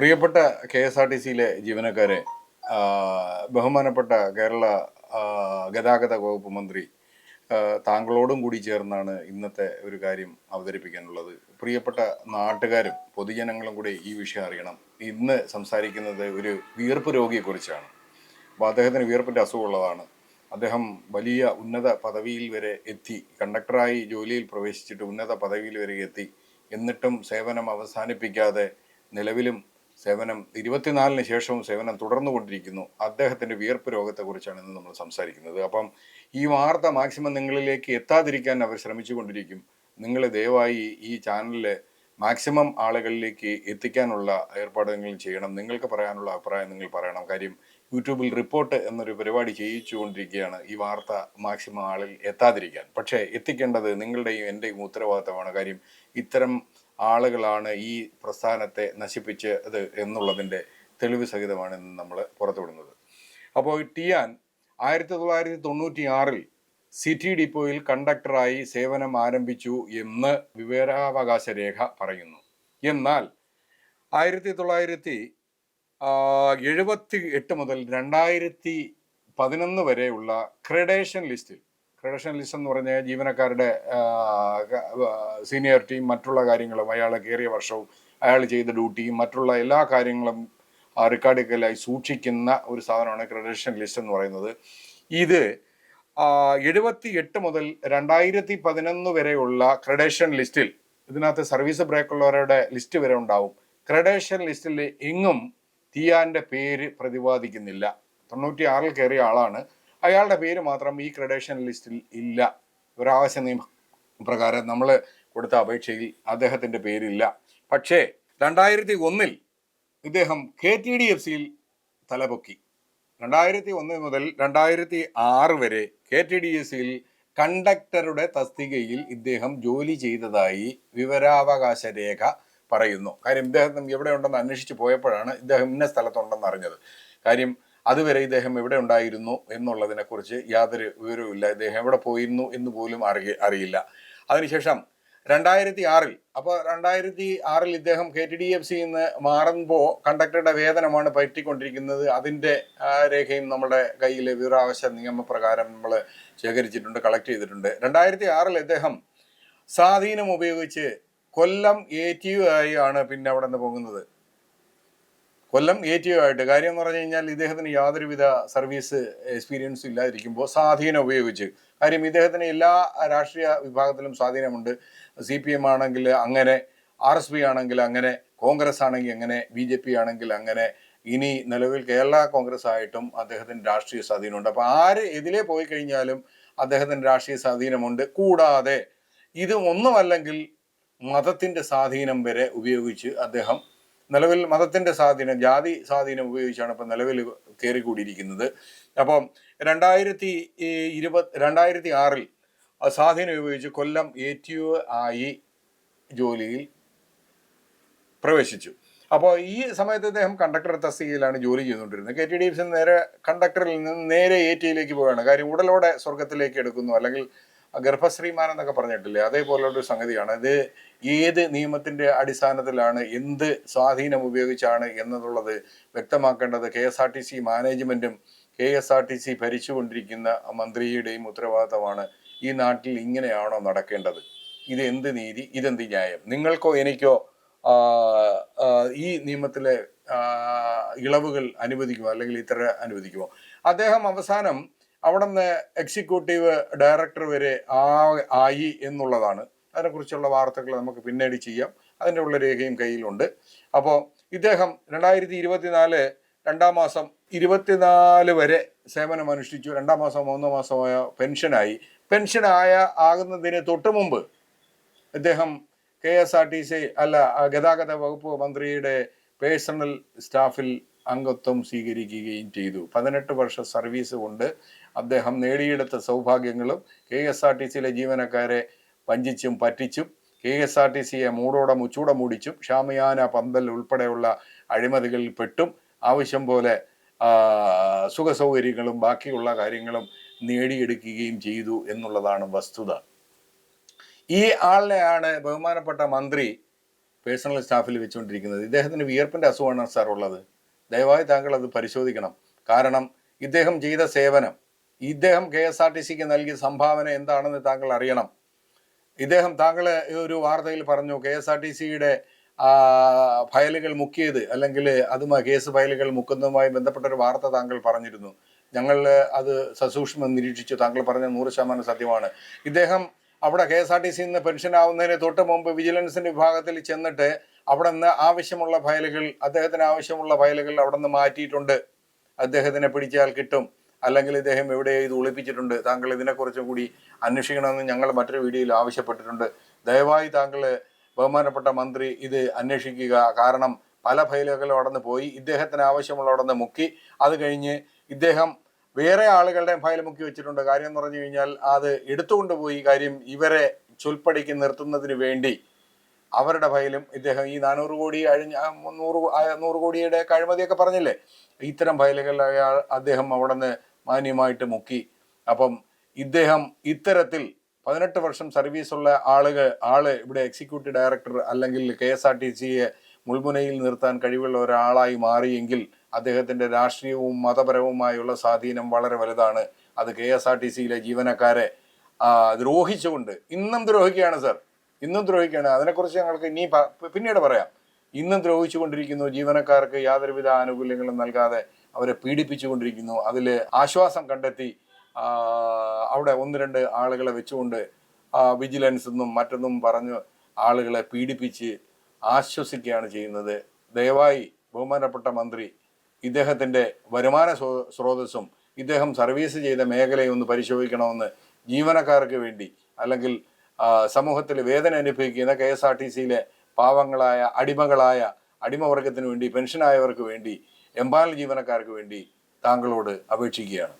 പ്രിയപ്പെട്ട K S R T സിയിലെ ജീവനക്കാരെ ബഹുമാനപ്പെട്ട കേരള ഗതാഗത വകുപ്പ് മന്ത്രി താങ്കളോടും കൂടി ചേർന്നാണ് ഇന്നത്തെ ഒരു കാര്യം അവതരിപ്പിക്കാനുള്ളത്. പ്രിയപ്പെട്ട നാട്ടുകാരും പൊതുജനങ്ങളും കൂടി ഈ വിഷയം അറിയണം. ഇന്ന് സംസാരിക്കുന്നത് ഒരു വിയർപ്പ് രോഗിയെക്കുറിച്ചാണ്. അപ്പോൾ അദ്ദേഹത്തിന് വിയർപ്പിന്റെ അസുഖമുള്ളതാണ്. അദ്ദേഹം വലിയ ഉന്നത പദവിയിൽ വരെ എത്തി കണ്ടക്ടറായി ജോലിയിൽ പ്രവേശിച്ചിട്ട് ഉന്നത പദവിയിൽ വരെ എത്തി. എന്നിട്ടും സേവനം അവസാനിപ്പിക്കാതെ നിലവിലും സേവനം ഇരുപത്തിനാലിന് ശേഷവും സേവനം തുടർന്നുകൊണ്ടിരിക്കുന്നു. അദ്ദേഹത്തിന്റെ വിയർപ്പ് രോഗത്തെക്കുറിച്ചാണ് ഇന്ന് നമ്മൾ സംസാരിക്കുന്നത്. അപ്പം ഈ വാർത്ത മാക്സിമം നിങ്ങളിലേക്ക് എത്താതിരിക്കാൻ അവർ ശ്രമിച്ചുകൊണ്ടിരിക്കും. നിങ്ങൾ ദയവായി ഈ ചാനലിലെ മാക്സിമം ആളുകളിലേക്ക് എത്തിക്കാനുള്ള ഏർപ്പാടുകൾ ചെയ്യണം. നിങ്ങൾക്ക് പറയാനുള്ള അഭിപ്രായം നിങ്ങൾ പറയണം. കാര്യം യൂട്യൂബിൽ റിപ്പോർട്ട് എന്നൊരു പരിപാടി ചെയ്യിച്ചുകൊണ്ടിരിക്കുകയാണ് ഈ വാർത്ത മാക്സിമം ആളിൽ എത്താതിരിക്കാൻ. പക്ഷേ എത്തിക്കേണ്ടത് നിങ്ങളുടെയും എന്റെയും ഉത്തരവാദിത്തമാണ്. കാര്യം ഇത്തരം ആളുകളാണ് ഈ പ്രസ്ഥാനത്തെ നശിപ്പിച്ചത് എന്നുള്ളതിന്റെ തെളിവ് സഹിതമാണ് ഇന്ന് നമ്മൾ പുറത്തുവിടുന്നത്. അപ്പോൾ ടിയാൻ ആയിരത്തി തൊള്ളായിരത്തി തൊണ്ണൂറ്റി ആറിൽ സിറ്റി ഡിപ്പോയിൽ കണ്ടക്ടറായി സേവനം ആരംഭിച്ചു എന്ന് വിവരാവകാശ രേഖ പറയുന്നു. എന്നാൽ ആയിരത്തി തൊള്ളായിരത്തി എഴുപത്തി എട്ട് മുതൽ രണ്ടായിരത്തി പതിനൊന്ന് വരെയുള്ള ക്രെഡേഷൻ ലിസ്റ്റിൽ ക്രെഡേഷൻ ലിസ്റ്റ് എന്ന് പറഞ്ഞ ജീവനക്കാരുടെ സീനിയോറിറ്റിയും മറ്റുള്ള കാര്യങ്ങളും അയാൾ കയറിയ വർഷവും അയാൾ ചെയ്ത ഡ്യൂട്ടിയും മറ്റുള്ള എല്ലാ കാര്യങ്ങളും റെക്കോർഡിക്കലായി സൂക്ഷിക്കുന്ന ഒരു സാധനമാണ് ക്രെഡേഷൻ ലിസ്റ്റ് എന്ന് പറയുന്നത്. ഇത് എഴുപത്തി എട്ട് മുതൽ രണ്ടായിരത്തി പതിനൊന്ന് വരെയുള്ള ക്രെഡേഷൻ ലിസ്റ്റിൽ ഇതിനകത്ത് സർവീസ് ബ്രേക്കുള്ളവരുടെ ലിസ്റ്റ് വരെ ഉണ്ടാവും. ക്രെഡേഷൻ ലിസ്റ്റിൽ എങ്ങും തിയാന്റെ പേര് പ്രതിപാദിക്കുന്നില്ല. തൊണ്ണൂറ്റി ആറിൽ കയറിയ ആളാണ്. അയാളുടെ പേര് മാത്രം ഈ ക്രെഡേഷൻ ലിസ്റ്റിൽ ഇല്ല. ഒരാവശ്യ നിയമ പ്രകാരം നമ്മൾ കൊടുത്ത അപേക്ഷയിൽ അദ്ദേഹത്തിന്റെ പേരില്ല. പക്ഷേ രണ്ടായിരത്തി ഒന്നിൽ ഇദ്ദേഹം കെ ടി ഡി എഫ് സിയിൽ തലപൊക്കി. രണ്ടായിരത്തി ഒന്ന് മുതൽ രണ്ടായിരത്തി ആറ് വരെ കെ ടി ഡി എഫ് സിയിൽ കണ്ടക്ടറുടെ തസ്തികയിൽ ഇദ്ദേഹം ജോലി ചെയ്തതായി വിവരാവകാശ രേഖ പറയുന്നു. കാര്യം ഇദ്ദേഹം എവിടെ ഉണ്ടെന്ന് അന്വേഷിച്ച് പോയപ്പോഴാണ് ഇദ്ദേഹം ഇന്ന സ്ഥലത്തുണ്ടെന്ന് അറിഞ്ഞത്. കാര്യം അതുവരെ ഇദ്ദേഹം എവിടെ ഉണ്ടായിരുന്നു എന്നുള്ളതിനെക്കുറിച്ച് യാതൊരു വിവരവുമില്ല ഇദ്ദേഹം എവിടെ പോയിരുന്നു എന്ന് പോലും അറിയ അറിയില്ല. അതിനുശേഷം രണ്ടായിരത്തി ആറിൽ അപ്പോൾ രണ്ടായിരത്തി ആറിൽ ഇദ്ദേഹം കെ ടി ഡി എഫ് സിയിൽ നിന്ന് മാറുമ്പോൾ കണ്ടക്ടറുടെ വേതനമാണ് പറ്റിക്കൊണ്ടിരിക്കുന്നത്. അതിന്റെ രേഖയും നമ്മുടെ കയ്യിലെ വിവരാവകാശ നിയമപ്രകാരം നമ്മൾ ശേഖരിച്ചിട്ടുണ്ട് കളക്ട് ചെയ്തിട്ടുണ്ട്. രണ്ടായിരത്തി ആറിൽ ഇദ്ദേഹം സ്വാധീനം ഉപയോഗിച്ച് കൊല്ലം എ ടി യു ആയി ആണ് പിന്നെ അവിടെ നിന്ന് പോകുന്നത്. കൊല്ലം എ ടി യു ആയിട്ട്. കാര്യം എന്ന് പറഞ്ഞു കഴിഞ്ഞാൽ ഇദ്ദേഹത്തിന് യാതൊരുവിധ സർവീസ് എക്സ്പീരിയൻസും ഇല്ലാതിരിക്കുമ്പോൾ സ്വാധീനം ഉപയോഗിച്ച്. കാര്യം ഇദ്ദേഹത്തിന് എല്ലാ രാഷ്ട്രീയ വിഭാഗത്തിലും സ്വാധീനമുണ്ട്. സി പി എം ആണെങ്കിൽ അങ്ങനെ ആർ എസ് പി ആണെങ്കിൽ അങ്ങനെ കോൺഗ്രസ് ആണെങ്കിൽ അങ്ങനെ ബി ജെ പി ആണെങ്കിൽ അങ്ങനെ. ഇനി നിലവിൽ കേരള കോൺഗ്രസ് ആയിട്ടും അദ്ദേഹത്തിന് രാഷ്ട്രീയ സ്വാധീനമുണ്ട്. അപ്പോൾ ആര് എതിലേ പോയി കഴിഞ്ഞാലും അദ്ദേഹത്തിന് രാഷ്ട്രീയ സ്വാധീനമുണ്ട്. കൂടാതെ ഇത് ഒന്നുമല്ലെങ്കിൽ മതത്തിന്റെ സ്വാധീനം വരെ ഉപയോഗിച്ച് അദ്ദേഹം നിലവിൽ മതത്തിന്റെ സ്വാധീനം ജാതി സ്വാധീനം ഉപയോഗിച്ചാണ് ഇപ്പം നിലവിൽ കയറിക്കൂടിയിരിക്കുന്നത്. അപ്പം രണ്ടായിരത്തി ഇരുപത് രണ്ടായിരത്തി ആറിൽ സ്വാധീനം ഉപയോഗിച്ച് കൊല്ലം എ ടി ഒ ആയി ജോലിയിൽ പ്രവേശിച്ചു. അപ്പോൾ ഈ സമയത്ത് അദ്ദേഹം കണ്ടക്ടർ തസ്തികയിലാണ് ജോലി ചെയ്തുകൊണ്ടിരുന്നത്. കെ ടി ഡി എഫ് നേരെ കണ്ടക്ടറിൽ നിന്ന് നേരെ എ ടിയിലേക്ക് പോവുകയാണ്. കാര്യം ഉടലോടെ സ്വർഗത്തിലേക്ക് എടുക്കുന്നു. അല്ലെങ്കിൽ ഗർഭശ്രീമാൻ എന്നൊക്കെ പറഞ്ഞിട്ടില്ലേ? അതേപോലുള്ള ഒരു സംഗതിയാണ്. ഇത് ഏത് നിയമത്തിന്റെ അടിസ്ഥാനത്തിലാണ് എന്ത് സ്വാധീനം ഉപയോഗിച്ചാണ് എന്നതുള്ളത് വ്യക്തമാക്കേണ്ടത്? K S R T C മാനേജ്മെന്റും K S R T C ഭരിച്ചുകൊണ്ടിരിക്കുന്ന മന്ത്രിയുടെയും ഉത്തരവാദിത്തമാണ് ഈ നാട്ടിൽ ഇങ്ങനെയാണോ നടക്കേണ്ടത്? ഇത് എന്ത് നീതി ഇതെന്ത് ന്യായം? നിങ്ങൾക്കോ എനിക്കോ ഈ നിയമത്തിലെ ഇളവുകൾ അനുവദിക്കുമോ? അല്ലെങ്കിൽ ഇത്ര അനുവദിക്കുമോ? അദ്ദേഹം അവസാനം അവിടെ നിന്ന് എക്സിക്യൂട്ടീവ് ഡയറക്ടർ വരെ ആ- ആയി എന്നുള്ളതാണ്. അതിനെക്കുറിച്ചുള്ള വാർത്തകൾ നമുക്ക് പിന്നീട് ചെയ്യാം. അതിന്റെ ഉള്ള രേഖയും കയ്യിലുണ്ട്. അപ്പോൾ ഇദ്ദേഹം രണ്ടായിരത്തി ഇരുപത്തിനാല് രണ്ടാം മാസം ഇരുപത്തിനാല് വരെ സേവനം അനുഷ്ഠിച്ചു. രണ്ടാം മാസം മൂന്നാം മാസമായ പെൻഷനായി. പെൻഷനായ ആകുന്നതിന് തൊട്ട് മുമ്പ് അദ്ദേഹം K S R T C അല്ല ഗതാഗത വകുപ്പ് മന്ത്രിയുടെ പേഴ്സണൽ സ്റ്റാഫിൽ അംഗത്വം സ്വീകരിക്കുകയും ചെയ്തു. പതിനെട്ട് വർഷ സർവീസ് കൊണ്ട് അദ്ദേഹം നേടിയെടുത്ത സൗഭാഗ്യങ്ങളും കെ എസ് ആർ ടി സിയിലെ ജീവനക്കാരെ വഞ്ചിച്ചും പറ്റിച്ചും കെ എസ് ആർ ടി സിയെ മൂടോടെ മുച്ചൂടെ മൂടിച്ചും ഷാമിയാന പന്തൽ ഉൾപ്പെടെയുള്ള അഴിമതികളിൽ പെട്ടും ആവശ്യം പോലെ സുഖസൗകര്യങ്ങളും ബാക്കിയുള്ള കാര്യങ്ങളും നേടിയെടുക്കുകയും ചെയ്തു എന്നുള്ളതാണ് വസ്തുത. ഈ ആളിനെയാണ് ബഹുമാനപ്പെട്ട മന്ത്രി പേഴ്സണൽ സ്റ്റാഫിൽ വെച്ചുകൊണ്ടിരിക്കുന്നത്. ഇദ്ദേഹത്തിന് വിയർപ്പിന്റെ അസുഖമാണ് സാർ ഉള്ളത്. ദയവായി താങ്കൾ അത് പരിശോധിക്കണം. കാരണം ഇദ്ദേഹം ചെയ്ത സേവനം ഇദ്ദേഹം കെ എസ് ആർ ടി സിക്ക് നൽകിയ സംഭാവന എന്താണെന്ന് താങ്കൾ അറിയണം. ഇദ്ദേഹം താങ്കൾ ഒരു വാർത്തയിൽ പറഞ്ഞു കെ എസ് ആർ ടി സിയുടെ ഫയലുകൾ മുക്കിയത് അല്ലെങ്കിൽ അതുമായി കേസ് ഫയലുകൾ മുക്കുന്നതുമായി ബന്ധപ്പെട്ട ഒരു വാർത്ത താങ്കൾ പറഞ്ഞിരുന്നു. ഞങ്ങൾ അത് സസൂക്ഷ്മം നിരീക്ഷിച്ചു. താങ്കൾ പറഞ്ഞ നൂറ് ശതമാനം സത്യമാണ്. ഇദ്ദേഹം അവിടെ കെ എസ് ആർ ടി സിയിൽ നിന്ന് പെൻഷൻ ആവുന്നതിന് തൊട്ട് മുമ്പ് വിജിലൻസിന്റെ വിഭാഗത്തിൽ ചെന്നിട്ട് അവിടെ നിന്ന് ആവശ്യമുള്ള ഫയലുകൾ അദ്ദേഹത്തിന് ആവശ്യമുള്ള ഫയലുകൾ അവിടെ നിന്ന് മാറ്റിയിട്ടുണ്ട്. അദ്ദേഹത്തിനെ പിടിച്ചാൽ കിട്ടും. അല്ലെങ്കിൽ ഇദ്ദേഹം എവിടെ ഇത് ഒളിപ്പിച്ചിട്ടുണ്ട്? താങ്കൾ ഇതിനെക്കുറിച്ചും കൂടി അന്വേഷിക്കണമെന്ന് ഞങ്ങൾ മറ്റൊരു വീഡിയോയിൽ ആവശ്യപ്പെട്ടിട്ടുണ്ട്. ദയവായി താങ്കൾ ബഹുമാനപ്പെട്ട മന്ത്രി ഇത് അന്വേഷിക്കുക. കാരണം പല ഫയലുകളും അവിടെ പോയി. ഇദ്ദേഹത്തിന് ആവശ്യമുള്ള അവിടെ മുക്കി. അത് കഴിഞ്ഞ് ഇദ്ദേഹം വേറെ ആളുകളുടെ ഫയൽ മുക്കി വെച്ചിട്ടുണ്ട്. കാര്യം എന്ന് പറഞ്ഞു കഴിഞ്ഞാൽ അത് എടുത്തുകൊണ്ടുപോയി കാര്യം ഇവരെ ചൊൽപ്പടിക്ക് നിർത്തുന്നതിന് വേണ്ടി അവരുടെ ഫയലും ഇദ്ദേഹം ഈ നാനൂറ് കോടി അഴിഞ്ഞ നൂറ് നൂറ് കോടിയുടെ കഴിമതിയൊക്കെ പറഞ്ഞില്ലേ? ഇത്തരം ഫയലുകൾ അദ്ദേഹം അവിടെ നിന്ന് മാന്യമായിട്ട് മുക്കി. അപ്പം ഇദ്ദേഹം ഇത്തരത്തിൽ പതിനെട്ട് വർഷം സർവീസുള്ള ആളുകൾ ആൾ ഇവിടെ എക്സിക്യൂട്ടീവ് ഡയറക്ടർ അല്ലെങ്കിൽ കെ എസ് ആർ ടി സിയെ മുൾമുനയിൽ നിർത്താൻ കഴിവുള്ള ഒരാളായി മാറിയെങ്കിൽ അദ്ദേഹത്തിന്റെ രാഷ്ട്രീയവും മതപരവുമായുള്ള സ്വാധീനം വളരെ വലുതാണ്. അത് കെ എസ് ആർ ടി സിയിലെ ജീവനക്കാരെ ദ്രോഹിച്ചുകൊണ്ട്. ഇന്നും ദ്രോഹിക്കുകയാണ് സർ. ഇന്നും ദ്രോഹിക്കുകയാണ്. അതിനെക്കുറിച്ച് ഞങ്ങൾക്ക് ഇനി പിന്നീട് പറയാം. ഇന്നും ദ്രോഹിച്ചുകൊണ്ടിരിക്കുന്നു ജീവനക്കാർക്ക് യാതൊരുവിധ ആനുകൂല്യങ്ങളും നൽകാതെ അവരെ പീഡിപ്പിച്ചുകൊണ്ടിരിക്കുന്നു. അതിൽ ആശ്വാസം കണ്ടെത്തി അവിടെ ഒന്ന് രണ്ട് ആളുകളെ വെച്ചുകൊണ്ട് വിജിലൻസ് എന്നും മറ്റൊന്നും പറഞ്ഞ് ആളുകളെ പീഡിപ്പിച്ച് ആശ്വസിക്കുകയാണ് ചെയ്യുന്നത്. ദയവായി ബഹുമാനപ്പെട്ട മന്ത്രി ഇദ്ദേഹത്തിന്റെ വരുമാന സ്രോതസ്സും ഇദ്ദേഹം സർവീസ് ചെയ്ത മേഖലയെ ഒന്ന് പരിശോധിക്കണമെന്ന് ജീവനക്കാർക്ക് വേണ്ടി അല്ലെങ്കിൽ സമൂഹത്തിൽ വേദന അനുഭവിക്കുന്ന കെ എസ് ആർ ടി സിയിലെ പാവങ്ങളായ അടിമകളായ അടിമവർഗത്തിന് വേണ്ടി പെൻഷനായവർക്ക് വേണ്ടി എംപാനൽ ജീവനക്കാർക്ക് വേണ്ടി താങ്കളോട് അപേക്ഷിക്കുകയാണ്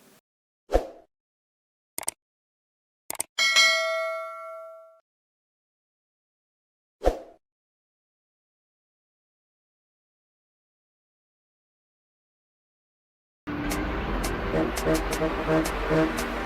Thank you.